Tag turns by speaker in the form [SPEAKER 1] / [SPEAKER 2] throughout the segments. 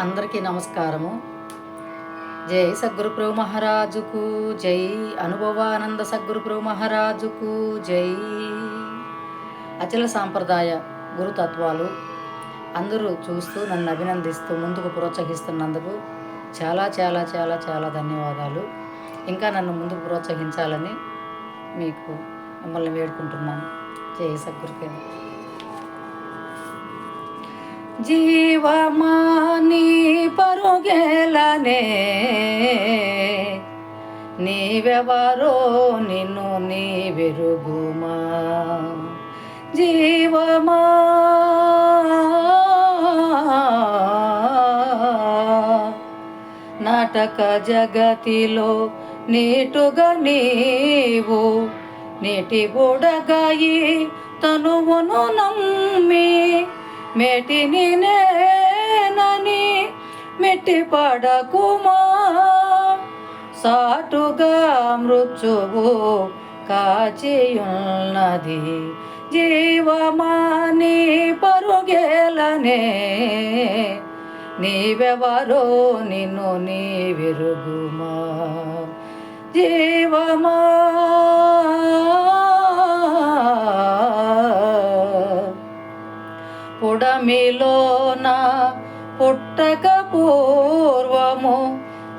[SPEAKER 1] అందరికీ నమస్కారము. జై సద్గురుప్రభు మహారాజుకు జై అనుభవానంద సద్గురుప్రభు మహారాజుకు జై. అచల సాంప్రదాయ గురుతత్వాలు అందరూ చూస్తూ నన్ను అభినందిస్తూ ముందుకు ప్రోత్సహిస్తున్నందుకు చాలా చాలా చాలా చాలా ధన్యవాదాలు. ఇంకా నన్ను ముందుకు ప్రోత్సహించాలని మీకు మిమ్మల్ని వేడుకుంటున్నాను. జై సద్గురుదేవ. జీవమాని పరుగేలనే నీవెవరో నిన్ను నీ వెరుగుమా జీవమా నాటక జగతిలో నీటుగా నీవు నీటి బుడగాయి తనువును నమ్మి మెటిని నేనని మెట్టి పడకుమా సాటుగా మృత్యువు కాచియున్నది జీవమాని పరుగేలనే? నీవెవరో నిన్ను నీ విరుగుమా? జీవమా పుడమిలోన పుట్టక పూర్వము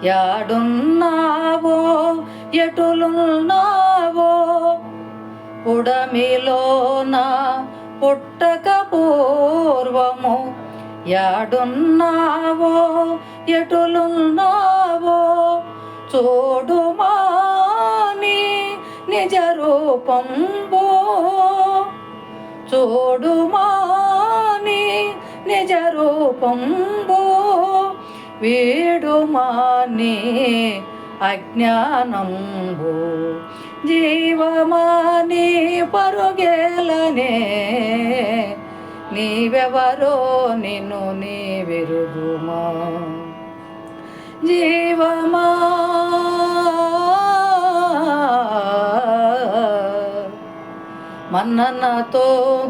[SPEAKER 1] యాడున్నావో ఎటులున్నావో? పుడమిలోన పుట్టక పూర్వము యాడున్నావో ఎటులున్నావో? చూడుమాని నిజ రూపంబో చూడు రూపంబో వీడుమానే అజ్ఞానంబు. జీవమాని పరుగేలనే నీవెవరో నిన్ను నీ విరుగుమా జీవమా. మన్ననతో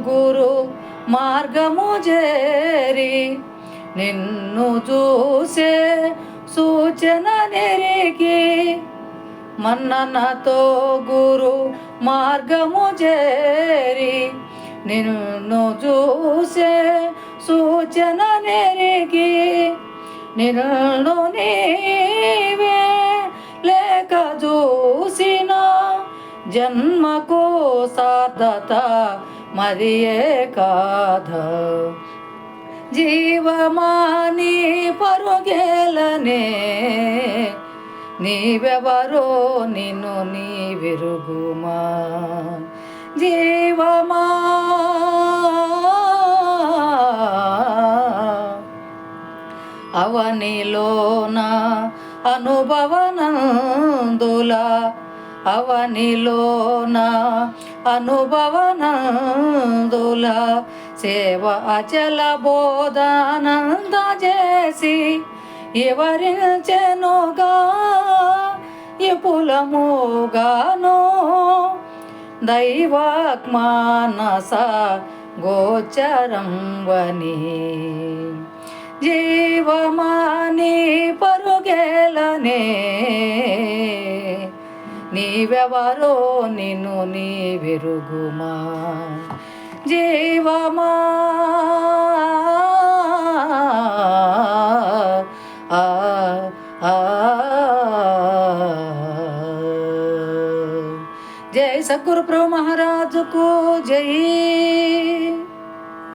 [SPEAKER 1] గురు మార్గము చేరి నిన్ను చూసే సూచన నెరిగి మన్ననతో గురు మార్గము చేరి నిన్ను చూసే సూచన నెరిగి నిన్ను నీవే లేక చూసిన జన్మకు సార్థత మరియే కాధ జీవమాని పరుగేలనే నీవెవరో నిన్ను నీ విరుగుమా జీవమా? అవనిలోన అనుభవనందుల అవనిలోన అనుభవనందుల సేవ అచల బోధానంద చేసి ఎవరించెనుగా ఇపులముగానో దైవాత్మానస గోచరం వని జీవమాని పరుగేలనే నీవెవరో నిన్ను నీ విరుగుమా జీవమా ఆ, ఆ, జై సద్గురు ప్రభు మహారాజుకు జై